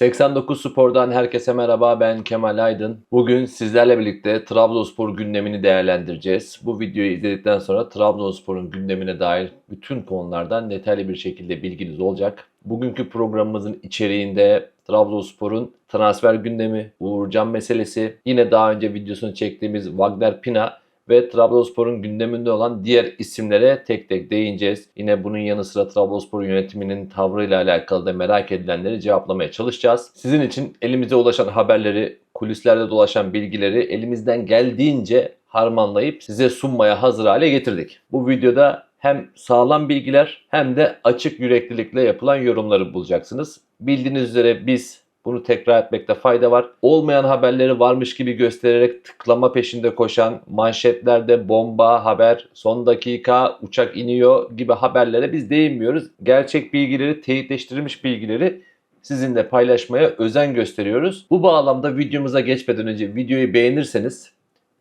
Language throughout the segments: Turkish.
89 Spor'dan herkese merhaba ben Kemal Aydın. Bugün sizlerle birlikte Trabzonspor gündemini değerlendireceğiz. Bu videoyu izledikten sonra Trabzonspor'un gündemine dair bütün konulardan detaylı bir şekilde bilginiz olacak. Bugünkü programımızın içeriğinde Trabzonspor'un transfer gündemi, Uğurcan meselesi, yine daha önce videosunu çektiğimiz Wagner Pina ve Trabzonspor'un gündeminde olan diğer isimlere tek tek değineceğiz. Yine bunun yanı sıra Trabzonspor yönetiminin tavrıyla alakalı da merak edilenleri cevaplamaya çalışacağız. Sizin için elimize ulaşan haberleri, kulislerde dolaşan bilgileri elimizden geldiğince harmanlayıp size sunmaya hazır hale getirdik. Bu videoda hem sağlam bilgiler hem de açık yüreklilikle yapılan yorumları bulacaksınız. Bildiğiniz üzere biz bunu tekrar etmekte fayda var. Olmayan haberleri varmış gibi göstererek tıklama peşinde koşan, manşetlerde bomba haber, son dakika uçak iniyor gibi haberlere biz değinmiyoruz. Gerçek bilgileri, teyitleştirilmiş bilgileri sizinle paylaşmaya özen gösteriyoruz. Bu bağlamda videomuza geçmeden önce videoyu beğenirseniz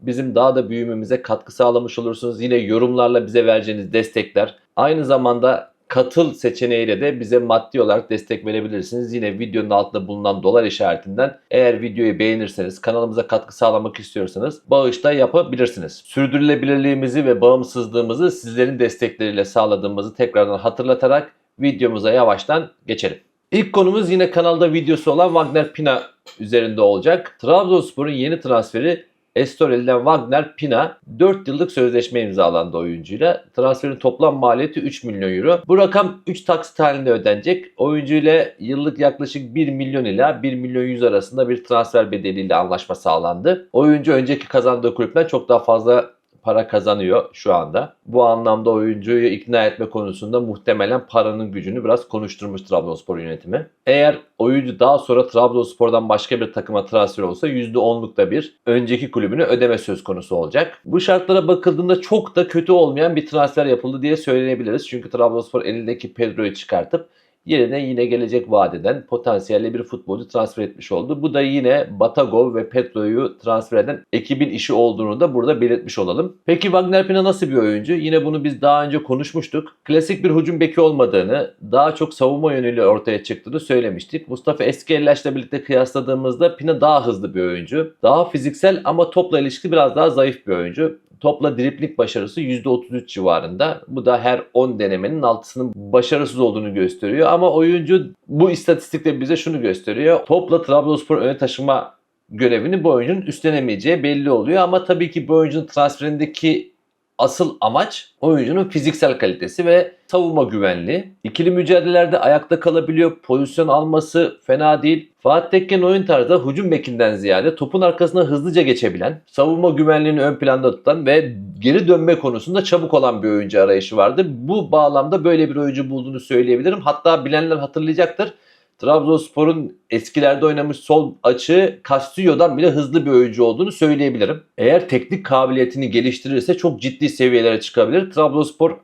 bizim daha da büyümemize katkı sağlamış olursunuz. Yine yorumlarla bize vereceğiniz destekler. Aynı zamanda katıl seçeneğiyle de bize maddi olarak destek verebilirsiniz. Yine videonun altında bulunan dolar işaretinden eğer videoyu beğenirseniz, kanalımıza katkı sağlamak istiyorsanız bağış da yapabilirsiniz. Sürdürülebilirliğimizi ve bağımsızlığımızı sizlerin destekleriyle sağladığımızı tekrardan hatırlatarak videomuza yavaştan geçelim. İlk konumuz yine kanalda videosu olan Wagner Pina üzerinde olacak. Trabzonspor'un yeni transferi Estoril'den Wagner Pina 4 yıllık sözleşme imzalandı oyuncuyla. Transferin toplam maliyeti 3 milyon euro. Bu rakam 3 taksit halinde ödenecek. Oyuncu ile yıllık yaklaşık 1 milyon ila 1 milyon 100 arasında bir transfer bedeliyle anlaşma sağlandı. Oyuncu önceki kazandığı kulüpten çok daha fazla para kazanıyor şu anda. Bu anlamda oyuncuyu ikna etme konusunda muhtemelen paranın gücünü biraz konuşturmuş Trabzonspor yönetimi. Eğer oyuncu daha sonra Trabzonspor'dan başka bir takıma transfer olsa %10'lukta bir önceki kulübüne ödeme söz konusu olacak. Bu şartlara bakıldığında çok da kötü olmayan bir transfer yapıldı diye söyleyebiliriz. Çünkü Trabzonspor elindeki Pedro'yu çıkartıp yerine yine gelecek vadeden potansiyelli bir futbolcu transfer etmiş oldu. Bu da yine Batagov ve Petro'yu transfer eden ekibin işi olduğunu da burada belirtmiş olalım. Peki Wagner Pina nasıl bir oyuncu? Yine bunu biz daha önce konuşmuştuk. Klasik bir hücum beki olmadığını, daha çok savunma yönüyle ortaya çıktığını söylemiştik. Mustafa Eskellaç'la birlikte kıyasladığımızda Pina daha hızlı bir oyuncu. Daha fiziksel ama topla ilişki biraz daha zayıf bir oyuncu. Topla dripling başarısı %33 civarında. Bu da her 10 denemenin altısının başarısız olduğunu gösteriyor. Ama oyuncu bu istatistikte bize şunu gösteriyor. Topla Trabzonspor öne taşıma görevini bu oyuncunun üstlenemeyeceği belli oluyor. Ama tabii ki bu oyuncunun transferindeki asıl amaç oyuncunun fiziksel kalitesi ve savunma güvenliği. İkili mücadelelerde ayakta kalabiliyor. Pozisyon alması fena değil. Fatih Tekken oyun tarzı hücum bekinden ziyade topun arkasına hızlıca geçebilen, savunma güvenliğini ön planda tutan ve geri dönme konusunda çabuk olan bir oyuncu arayışı vardı. Bu bağlamda böyle bir oyuncu bulduğunu söyleyebilirim. Hatta bilenler hatırlayacaktır. Trabzonspor'un eskilerde oynamış sol açı Castillo'dan bile hızlı bir oyuncu olduğunu söyleyebilirim. Eğer teknik kabiliyetini geliştirirse çok ciddi seviyelere çıkabilir. Trabzonspor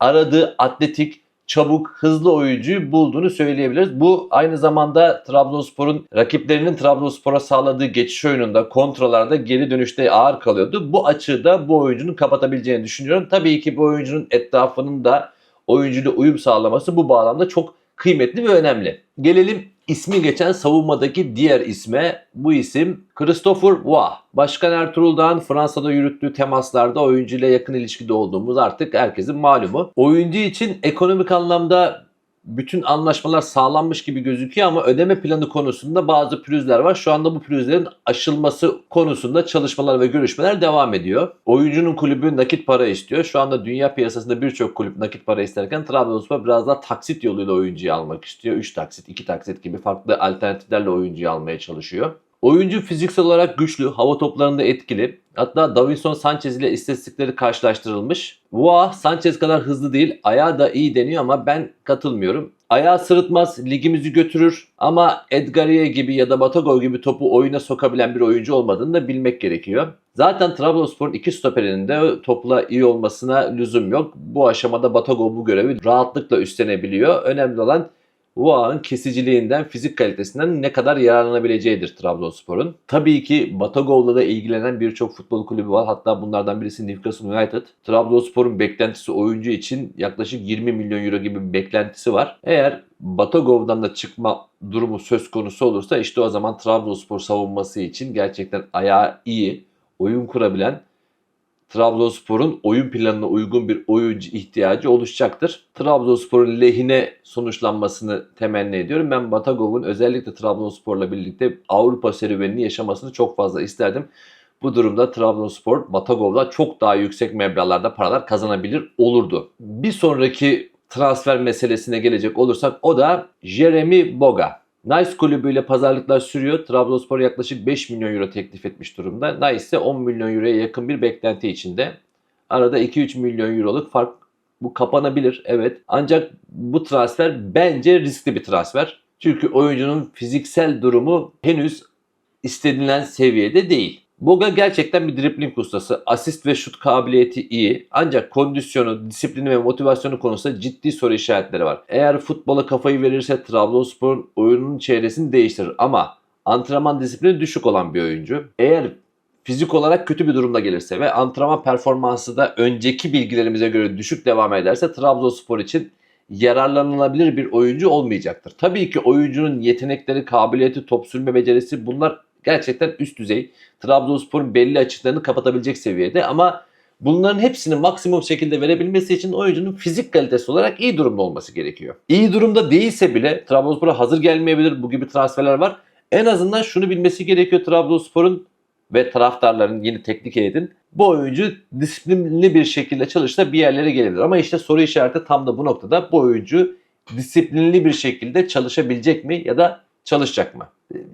aradığı atletik, çabuk, hızlı oyuncuyu bulduğunu söyleyebiliriz. Bu aynı zamanda Trabzonspor'un rakiplerinin Trabzonspor'a sağladığı geçiş oyununda, kontralarda geri dönüşte ağır kalıyordu. Bu açığı da bu oyuncunun kapatabileceğini düşünüyorum. Tabii ki bu oyuncunun etrafının da oyuncuyla uyum sağlaması bu bağlamda çok kıymetli ve önemli. Gelelim ismi geçen savunmadaki diğer isme. Bu isim Christopher Wah. Başkan Ertuğrul'dan Fransa'da yürüttüğü temaslarda oyuncuyla yakın ilişkide olduğumuz artık herkesin malumu. Oyuncu için ekonomik anlamda bütün anlaşmalar sağlanmış gibi gözüküyor ama ödeme planı konusunda bazı pürüzler var. Şu anda bu pürüzlerin aşılması konusunda çalışmalar ve görüşmeler devam ediyor. Oyuncunun kulübü nakit para istiyor. Şu anda dünya piyasasında birçok kulüp nakit para isterken Trabzonspor biraz daha taksit yoluyla oyuncuyu almak istiyor. 3 taksit, 2 taksit gibi farklı alternatiflerle oyuncuyu almaya çalışıyor. Oyuncu fiziksel olarak güçlü, hava toplarında etkili. Hatta Davinson Sanchez ile istatistikleri karşılaştırılmış. Vah Sanchez kadar hızlı değil. Ayağı da iyi deniyor ama ben katılmıyorum. Ayağı sırıtmaz, ligimizi götürür ama Edgaria gibi ya da Batagov gibi topu oyuna sokabilen bir oyuncu olmadığını da bilmek gerekiyor. Zaten Trabzonspor'un iki stoperinin de topla iyi olmasına lüzum yok. Bu aşamada Batagov bu görevi rahatlıkla üstlenebiliyor. Önemli olan ağın kesiciliğinden, fizik kalitesinden ne kadar yararlanabileceğidir Trabzonspor'un. Tabii ki Batagov'la da ilgilenen birçok futbol kulübü var. Hatta bunlardan birisi Newcastle United. Trabzonspor'un beklentisi oyuncu için yaklaşık 20 milyon euro gibi bir beklentisi var. Eğer Batagov'dan da çıkma durumu söz konusu olursa işte o zaman Trabzonspor savunması için gerçekten ayağı iyi, oyun kurabilen Trabzonspor'un oyun planına uygun bir oyuncu ihtiyacı oluşacaktır. Trabzonspor'un lehine sonuçlanmasını temenni ediyorum. Ben Batagov'un özellikle Trabzonspor'la birlikte Avrupa serüvenini yaşamasını çok fazla isterdim. Bu durumda Trabzonspor Batagov'da çok daha yüksek meblağlarda paralar kazanabilir olurdu. Bir sonraki transfer meselesine gelecek olursak o da Jeremy Boga. Nice kulübüyle pazarlıklar sürüyor. Trabzonspor yaklaşık 5 milyon euro teklif etmiş durumda. Nice ise 10 milyon euroya yakın bir beklenti içinde. Arada 2-3 milyon euroluk fark bu kapanabilir evet. Ancak bu transfer bence riskli bir transfer. Çünkü oyuncunun fiziksel durumu henüz istenilen seviyede değil. Boga gerçekten bir dribling ustası. Asist ve şut kabiliyeti iyi. Ancak kondisyonu, disiplini ve motivasyonu konusunda ciddi soru işaretleri var. Eğer futbola kafayı verirse Trabzonspor'un oyunun çevresini değiştirir. Ama antrenman disiplini düşük olan bir oyuncu. Eğer fizik olarak kötü bir durumda gelirse ve antrenman performansı da önceki bilgilerimize göre düşük devam ederse Trabzonspor için yararlanılabilir bir oyuncu olmayacaktır. Tabii ki oyuncunun yetenekleri, kabiliyeti, top sürme becerisi bunlar gerçekten üst düzey. Trabzonspor'un belli açıklarını kapatabilecek seviyede ama bunların hepsini maksimum şekilde verebilmesi için oyuncunun fizik kalitesi olarak iyi durumda olması gerekiyor. İyi durumda değilse bile Trabzonspor'a hazır gelmeyebilir. Bu gibi transferler var. En azından şunu bilmesi gerekiyor Trabzonspor'un ve taraftarların yeni teknik heyetin bu oyuncu disiplinli bir şekilde çalışsa bir yerlere gelebilir. Ama işte soru işareti tam da bu noktada bu oyuncu disiplinli bir şekilde çalışabilecek mi ya da çalışacak mı?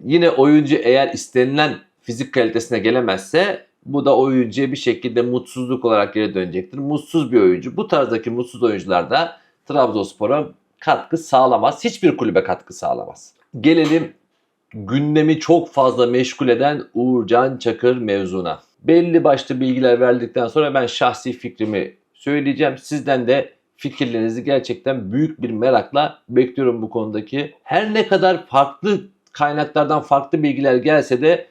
Yine oyuncu eğer istenilen fizik kalitesine gelemezse bu da oyuncuya bir şekilde mutsuzluk olarak geri dönecektir. Mutsuz bir oyuncu. Bu tarzdaki mutsuz oyuncular da Trabzonspor'a katkı sağlamaz. Hiçbir kulübe katkı sağlamaz. Gelelim gündemi çok fazla meşgul eden Uğurcan Çakır mevzuna. Belli başlı bilgiler verdikten sonra ben şahsi fikrimi söyleyeceğim. Sizden de fikirlerinizi gerçekten büyük bir merakla bekliyorum bu konudaki. Her ne kadar farklı kaynaklardan farklı bilgiler gelse de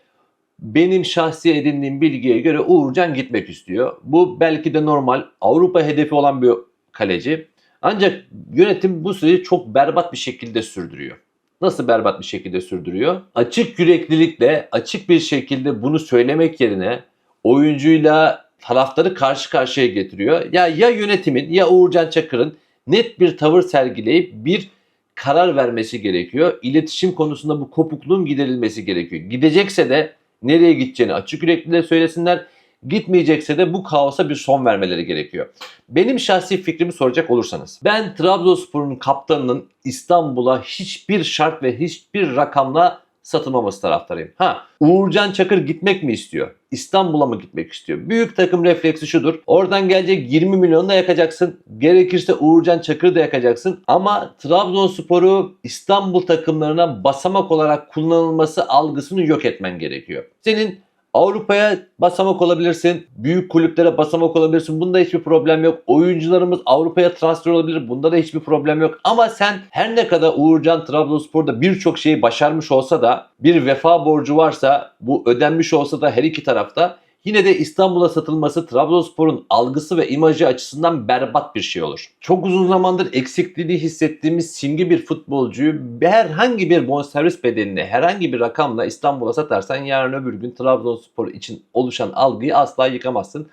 benim şahsi edindiğim bilgiye göre Uğurcan gitmek istiyor. Bu belki de normal. Avrupa hedefi olan bir kaleci. Ancak yönetim bu süreci çok berbat bir şekilde sürdürüyor. Nasıl berbat bir şekilde sürdürüyor? Açık yüreklilikle, açık bir şekilde bunu söylemek yerine oyuncuyla taraftarı karşı karşıya getiriyor. Ya ya yönetimin ya Uğurcan Çakır'ın net bir tavır sergileyip bir karar vermesi gerekiyor. İletişim konusunda bu kopukluğun giderilmesi gerekiyor. Gidecekse de nereye gideceğini açık yürekliyle söylesinler. Gitmeyecekse de bu kaosa bir son vermeleri gerekiyor. Benim şahsi fikrimi soracak olursanız ben Trabzonspor'un kaptanının İstanbul'a hiçbir şart ve hiçbir rakamla satılmaması taraftarıyım. Ha Uğurcan Çakır gitmek mi istiyor? İstanbul'a mı gitmek istiyor? Büyük takım refleksi şudur. Oradan gelecek 20 milyonu da yakacaksın. Gerekirse Uğurcan Çakır'ı da yakacaksın. Ama Trabzonspor'u İstanbul takımlarına basamak olarak kullanılması algısını yok etmen gerekiyor. Senin Avrupa'ya basamak olabilirsin. Büyük kulüplere basamak olabilirsin. Bunda hiçbir problem yok. Oyuncularımız Avrupa'ya transfer olabilir. Bunda da hiçbir problem yok. Ama sen her ne kadar Uğurcan Trabzonspor'da birçok şeyi başarmış olsa da bir vefa borcu varsa bu ödenmiş olsa da her iki tarafta Yine de İstanbul'a satılması Trabzonspor'un algısı ve imajı açısından berbat bir şey olur. Çok uzun zamandır eksikliğini hissettiğimiz simge bir futbolcuyu herhangi bir bonservis bedeline herhangi bir rakamla İstanbul'a satarsan yarın öbür gün Trabzonspor için oluşan algıyı asla yıkamazsın.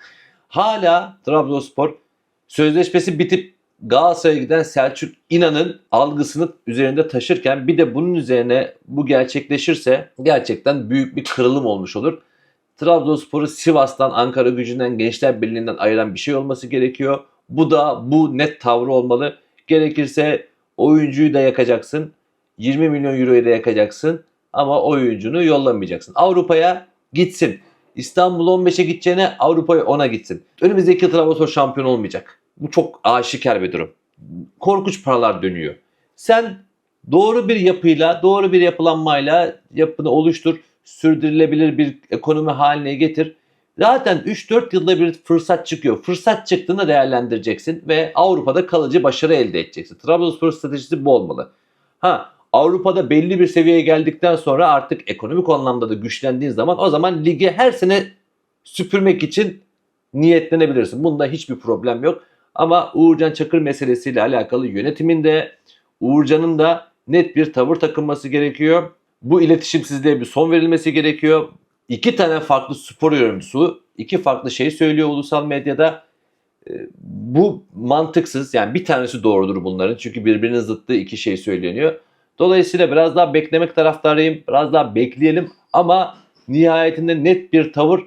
Hala Trabzonspor sözleşmesi bitip Galatasaray'a giden Selçuk İnan'ın algısını üzerinde taşırken bir de bunun üzerine bu gerçekleşirse gerçekten büyük bir kırılım olmuş olur. Trabzonspor'u Sivas'tan, Ankara gücünden, Gençler Birliği'nden ayıran bir şey olması gerekiyor. Bu da bu net tavrı olmalı. Gerekirse oyuncuyu da yakacaksın. 20 milyon euroyu da yakacaksın. Ama oyuncunu yollamayacaksın. Avrupa'ya gitsin. İstanbul 15'e gideceğine Avrupa'ya 10'a gitsin. Önümüzdeki Trabzonspor şampiyon olmayacak. Bu çok aşikar bir durum. Korkunç paralar dönüyor. Sen doğru bir yapıyla, doğru bir yapılanmayla yapını oluştur sürdürülebilir bir ekonomi haline getir. Zaten 3-4 yılda bir fırsat çıkıyor. Fırsat çıktığında değerlendireceksin ve Avrupa'da kalıcı başarı elde edeceksin. Trabzonspor stratejisi bu olmalı. Ha Avrupa'da belli bir seviyeye geldikten sonra artık ekonomik anlamda da güçlendiğin zaman o zaman lige her sene süpürmek için niyetlenebilirsin. Bunda hiçbir problem yok. Ama Uğurcan Çakır meselesiyle alakalı yönetiminde Uğurcan'ın da net bir tavır takınması gerekiyor. Bu iletişimsizliğe bir son verilmesi gerekiyor. İki tane farklı spor yorumcusu iki farklı şey söylüyor ulusal medyada. Ee, Bu mantıksız. Yani bir tanesi doğrudur bunların. Çünkü birbirinin zıttığı iki şey söyleniyor. Dolayısıyla biraz daha beklemek taraftarıyım. Biraz daha bekleyelim ama nihayetinde net bir tavır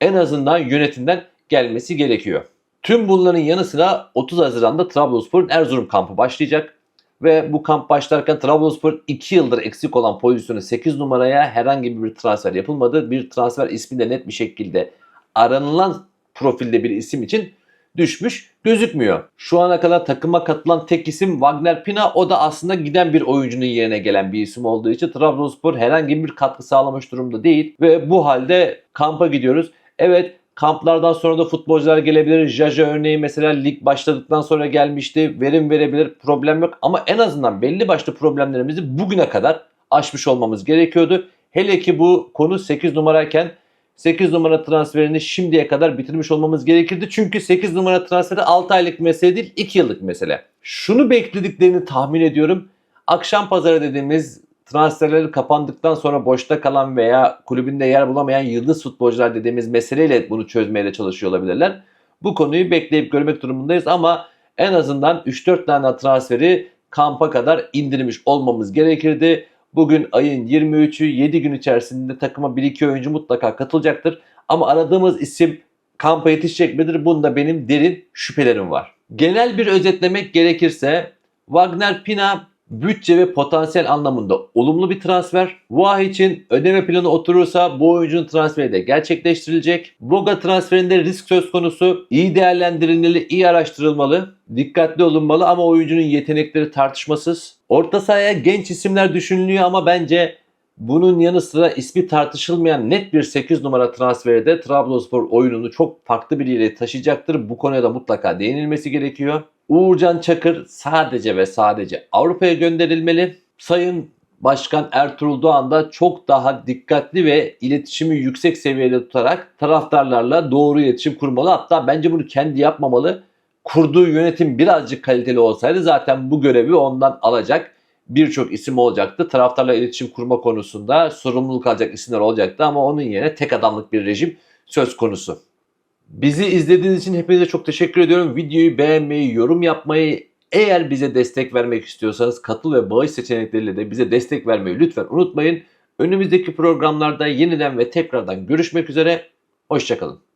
en azından yönetimden gelmesi gerekiyor. Tüm bunların yanı sıra 30 Haziran'da Trabzonspor'un Erzurum kampı başlayacak. Ve bu kamp başlarken Trabzonspor 2 yıldır eksik olan pozisyonu 8 numaraya herhangi bir transfer yapılmadı. Bir transfer ismi de net bir şekilde aranılan profilde bir isim için düşmüş gözükmüyor. Şu ana kadar takıma katılan tek isim Wagner Pina. O da aslında giden bir oyuncunun yerine gelen bir isim olduğu için Trabzonspor herhangi bir katkı sağlamış durumda değil. Ve bu halde kampa gidiyoruz. Evet kamplardan sonra da futbolcular gelebilir. Jaja örneği mesela lig başladıktan sonra gelmişti. Verim verebilir. Problem yok. Ama en azından belli başlı problemlerimizi bugüne kadar aşmış olmamız gerekiyordu. Hele ki bu konu 8 numarayken 8 numara transferini şimdiye kadar bitirmiş olmamız gerekirdi. Çünkü 8 numara transferi 6 aylık mesele değil 2 yıllık mesele. Şunu beklediklerini tahmin ediyorum. Akşam pazarı dediğimiz transferleri kapandıktan sonra boşta kalan veya kulübünde yer bulamayan yıldız futbolcular dediğimiz meseleyle bunu çözmeye de çalışıyor olabilirler. Bu konuyu bekleyip görmek durumundayız ama en azından 3-4 tane transferi kampa kadar indirmiş olmamız gerekirdi. Bugün ayın 23'ü 7 gün içerisinde takıma 1-2 oyuncu mutlaka katılacaktır. Ama aradığımız isim kampa yetişecek midir? Bunda benim derin şüphelerim var. Genel bir özetlemek gerekirse Wagner Pina bütçe ve potansiyel anlamında olumlu bir transfer. Vah için ödeme planı oturursa bu oyuncunun transferi de gerçekleştirilecek. Boga transferinde risk söz konusu. iyi değerlendirilmeli, iyi araştırılmalı. Dikkatli olunmalı ama oyuncunun yetenekleri tartışmasız. Orta sahaya genç isimler düşünülüyor ama bence bunun yanı sıra ismi tartışılmayan net bir 8 numara transferi de Trabzonspor oyununu çok farklı bir yere taşıyacaktır. Bu konuya da mutlaka değinilmesi gerekiyor. Uğurcan Çakır sadece ve sadece Avrupa'ya gönderilmeli. Sayın Başkan Ertuğrul Doğan da çok daha dikkatli ve iletişimi yüksek seviyede tutarak taraftarlarla doğru iletişim kurmalı. Hatta bence bunu kendi yapmamalı. Kurduğu yönetim birazcık kaliteli olsaydı zaten bu görevi ondan alacak birçok isim olacaktı. Taraftarla iletişim kurma konusunda sorumluluk alacak isimler olacaktı ama onun yerine tek adamlık bir rejim söz konusu. Bizi izlediğiniz için hepinize çok teşekkür ediyorum. Videoyu beğenmeyi, yorum yapmayı, eğer bize destek vermek istiyorsanız katıl ve bağış seçenekleriyle de bize destek vermeyi lütfen unutmayın. Önümüzdeki programlarda yeniden ve tekrardan görüşmek üzere. Hoşçakalın.